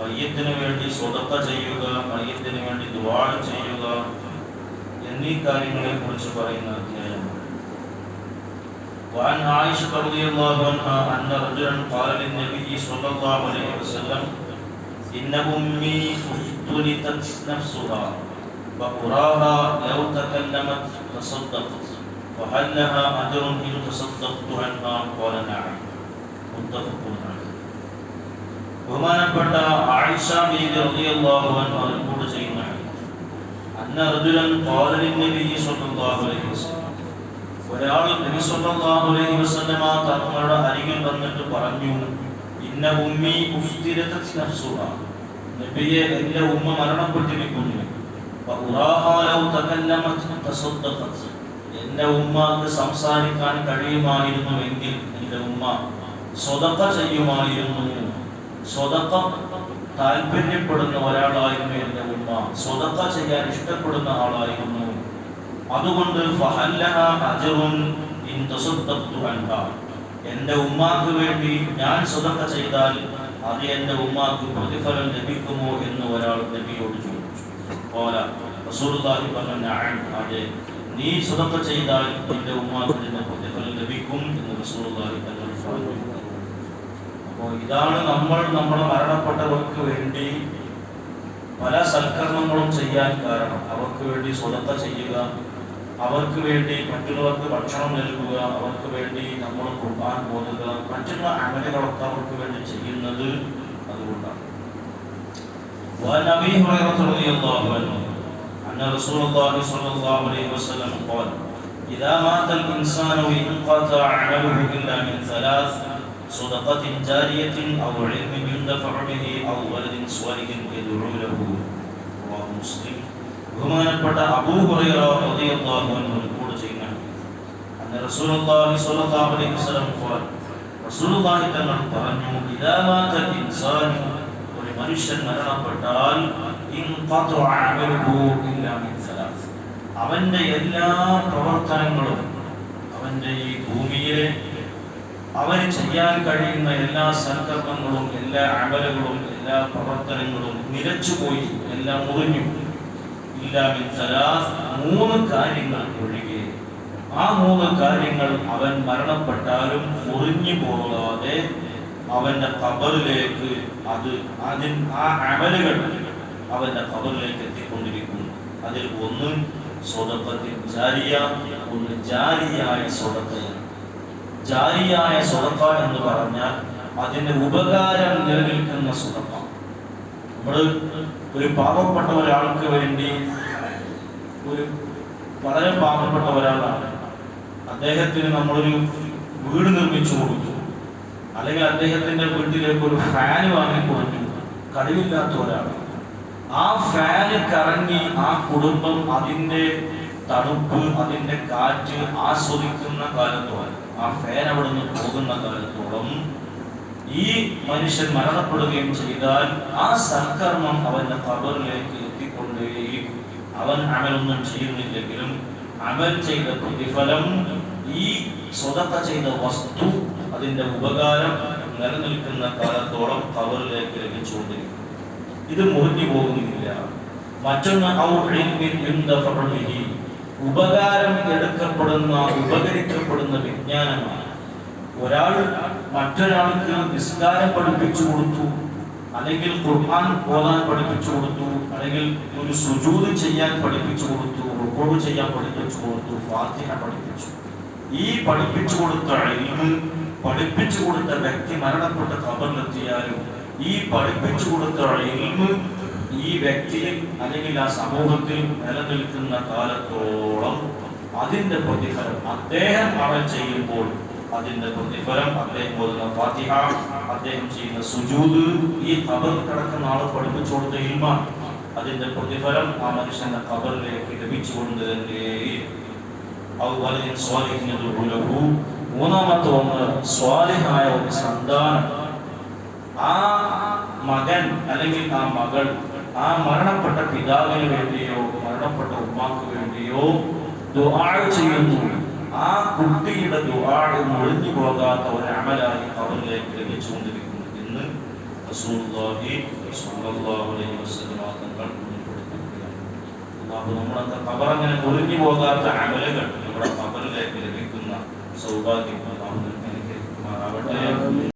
മയ്യത്തിന് വേണ്ടി സ്വതക്ക ചെയ്യുക മയ്യത്തിന് വേണ്ടി ദുവാ ചെയ്യുക എന്നീ കാര്യങ്ങളെ കുറിച്ച് പറയുന്ന അധ്യായമാണ് وعن عائشة رضي الله عنها أن رجلا قال للنبي صلى الله عليه وسلم إن أمي افتلتت نفسها وأراها لو تكلمت تصدقت وهل لها أجر إن تصدقت عنها قال نعم متفق عليه ബഹുമാനപ്പെട്ട ആയിഷ ബീബി റളിയല്ലാഹു അൻഹ റിപ്പോർട്ട് ചെയ്യുന്ന അന്ന റജുലൻ ഖാല ലിന്നബി സ്വല്ലല്ലാഹു അലൈഹി വസല്ലം ഒരാൾ നബി സല്ലല്ലാഹു അലൈഹി വസല്ലമ തങ്ങളുടെ അരികിൽ വന്നിട്ട് പറഞ്ഞു ഇന്ന ഉമ്മി ഉഫ്തിരതത് നഫ്സുഹ നബിയെ എൻ്റെ ഉമ്മ മരണപ്പെട്ടിരിക്കുന്നു വഉറാഹാ ലൗ തകല്ലമത് തസദ്ദഖത് എന്റെ ഉമ്മക്ക് സംസാരിക്കാൻ കഴിയുമായിരുന്നുവെങ്കിൽ എന്റെ ഉമ്മ സ്വതക്ക ചെയ്യുമായിരുന്നു സ്വതക്ക താല്പര്യപ്പെടുന്ന ഒരാളായിരുന്നു എന്റെ ഉമ്മ. സ്വതക്ക ചെയ്യാൻ ഇഷ്ടപ്പെടുന്ന ആളായിരുന്നു. അതുകൊണ്ട് എന്റെ ഉമ്മാക്ക് വേണ്ടി ഞാൻ സ്വതക്ക ചെയ്താൽ അത് എന്റെ ഉമ്മാക്ക് പ്രതിഫലം ലഭിക്കുമോ എന്ന് ഒരാൾ നബിയോട് ചോദിച്ചു. പോല റസൂലുള്ളാഹി പറഞ്ഞു അതെ നീ സ്വതക്ക ചെയ്താൽ നിന്റെ ഉമ്മാക്ക് നിന്റെ പ്രതിഫലം ലഭിക്കും എന്ന് റസൂലുള്ളാഹി തങ്ങൾ അപ്പോൾ ഇതാണ് നമ്മൾ നമ്മളെ മരണപ്പെട്ടവർക്ക് വേണ്ടി പല സൽക്കരണങ്ങളും ചെയ്യാൻ കാരണം. അവർക്ക് വേണ്ടി സ്വതത്ത ചെയ്യുക അവർക്ക് വേണ്ടി മറ്റുള്ളവർക്ക് ഭക്ഷണം നൽകുക അവർക്ക് വേണ്ടി നമ്മൾ കുർബാൻ പോകുക മറ്റുള്ള അമലുകളൊക്കെ അവർക്ക് വേണ്ടി ചെയ്യുന്നത് അതുകൊണ്ടാണ്. وعن ابي هريره رضي الله عنه ان رسول الله صلى الله عليه وسلم قال اذا مات الانسان انقطع عمله الا من ثلاث صدقه جاريه او علم ينتفع به او ولد صالح يدعو له رواه مسلم ബഹുമാനപ്പെട്ട അബൂ ഹുറൈറ റളിയല്ലാഹു അൻഹു റിപ്പോർട്ട് ചെയ്യുന്ന അന്ന് റസൂലുള്ളാഹി സ്വല്ലല്ലാഹു അലൈഹി വസല്ലം ഖാൽ റസൂലുള്ളാഹി തങ്ങൾ പറഞ്ഞു ഇദാ മാതൽ ഇൻസാനു ഒരു മനുഷ്യൻ മരണപ്പെട്ടാൽ അവന്റെ എല്ലാ പ്രവർത്തനങ്ങളും അവന്റെ ഈ ഭൂമിയിലെ അവന് ചെയ്യാൻ കഴിയുന്ന എല്ലാ സൽക്കർമ്മങ്ങളും എല്ലാ അമലുകളും എല്ലാ പ്രവർത്തനങ്ങളും നിലച്ചുപോയി എല്ലാം മുറിഞ്ഞു. സലാസ് മൂന്ന് കാര്യങ്ങൾ ഒഴികെ. ആ മൂന്ന് കാര്യങ്ങൾ അവൻ മരണപ്പെട്ടാലും മുറിഞ്ഞു പോകാതെ അവന്റെ കബറിലേക്ക് അത് അതിൻ ആ അമലുകൾ അവന്റെ ഖബറിലേക്ക് എത്തിക്കൊണ്ടിരിക്കുന്നു. അതിൽ ഒന്ന് സ്വതക്കത്തിൽ ജാരിയ ഒന്ന് ജാരിയായ സ്വതക്കയാണ് ജാരിയായ സ്വതക്ക എന്ന് പറഞ്ഞാൽ അതിന് ഉപകാരം നിലനിൽക്കുന്ന സ്വതക്ക നമ്മൾ ഒരു പാവപ്പെട്ട ഒരാൾക്ക് വേണ്ടി ഒരു വളരെ പാവപ്പെട്ട ഒരാളാണ്. അദ്ദേഹത്തിന് നമ്മളൊരു വീട് നിർമ്മിച്ചു കൊടുത്തു. അല്ലെങ്കിൽ അദ്ദേഹത്തിന്റെ വീട്ടിലേക്ക് ഒരു ഫാൻ വാങ്ങിക്കൊടുത്തു കഴിവില്ലാത്ത ഒരാൾ ആ ഫാന് കറങ്ങി ആ കുടുംബം അതിന്റെ തണുപ്പ് അതിന്റെ കാറ്റ് ആസ്വദിക്കുന്ന കാലത്തോളം ആ ഫാൻ അവിടെ നിന്ന് പോകുന്ന കാലത്തോളം ഈ മനുഷ്യൻ മരണപ്പെടുകയും ചെയ്താൽ ആ സൽക്കർമ്മം അവന്റെ കബറിലേക്ക് എത്തിക്കൊണ്ടേയിരിക്കും. അവൻ അമലൊന്നും ചെയ്യുന്നില്ലെങ്കിലും അമൽ ചെയ്ത പ്രതിഫലം ഈ സ്വതക്ക ചെയ്ത വസ്തു അതിന്റെ ഉപകാരം നിലനിൽക്കുന്ന കാലത്തോളം കവറിലേക്ക് ലഭിച്ചുകൊണ്ടിരിക്കും. ഇത് മുറിഞ്ഞു പോകുന്നില്ല. മറ്റൊന്ന് ഉപകാരം എടുക്കപ്പെടുന്ന ഉപകരിക്കപ്പെടുന്ന വിജ്ഞാനമാണ്. ഒരാൾ മറ്റൊരാൾക്ക് നിസ്കാരം പഠിപ്പിച്ചു കൊടുത്തു അല്ലെങ്കിൽ ഖുർആൻ ഓതാൻ പഠിപ്പിച്ചു കൊടുത്തു അല്ലെങ്കിൽ ഒരു സുജൂത് ചെയ്യാൻ പഠിപ്പിച്ചു കൊടുത്തു റുക്കോട് ചെയ്യാൻ പഠിപ്പിച്ചു കൊടുത്തു ഫാത്തിഹ പഠിപ്പിച്ചു. ഈ പഠിപ്പിച്ചു കൊടുത്ത പഠിപ്പിച്ചു കൊടുത്ത വ്യക്തി മരണപ്പെട്ട ഖബറിലെത്തിയാലും ഈ പഠിപ്പിച്ചു കൊടുത്ത ഇൽമ് ഈ വ്യക്തിയിൽ അല്ലെങ്കിൽ ആ സമൂഹത്തിൽ നിലനിൽക്കുന്ന കാലത്തോളം അതിന്റെ പ്രതിഫലം അദ്ദേഹം അവൻ ചെയ്യുമ്പോൾ അതിന്റെ പ്രതിഫലം അദ്ദേഹം ഓതുന്ന ഫാത്തിഹ അദ്ദേഹം ചെയ്യുന്ന സുജൂദ് ഈ ഖബർ കിടക്കുന്ന ആൾ പഠിപ്പിച്ചു കൊടുത്ത അതിന്റെ പ്രതിഫലം ആ മനുഷ്യന്റെ ഖബറിലേക്ക് ലഭിച്ചുകൊണ്ട് തന്നെ അതുപോലെ ഞാൻ ദുർബലഹു മൂന്നാമത്തെ ഒന്ന് സ്വാലിഹായ ഒരു സന്താനം. ആ മകൻ അല്ലെങ്കിൽ ആ മകൾ ആ മരണപ്പെട്ട പിതാവിന് വേണ്ടിയോ മരണപ്പെട്ട ഉമ്മാക്ക് വേണ്ടിയോ ദുആ ചെയ്യുന്നു. ആ കുട്ടിയുടെ ദുആ ഒഴിഞ്ഞു പോകാത്ത ഒരു അമലായി അവരിലേക്ക് ലഭിച്ചുകൊണ്ടിരിക്കുന്നു. എന്ന് റസൂലുള്ളാഹി സ്വല്ലല്ലാഹു അലൈഹി വസല്ലം തങ്ങൾ ഉൾപ്പെടുത്തുകയാണ് അള്ളാഹു നമ്മളൊക്കെ ഖബർ ഒഴിഞ്ഞു പോകാത്ത അമലുകൾ നമ്മുടെ കബറിലേക്ക് ലഭിക്കുന്ന സൗഭാഗ്യം അനുഗ്രഹിക്കുമാറാവട്ടെ.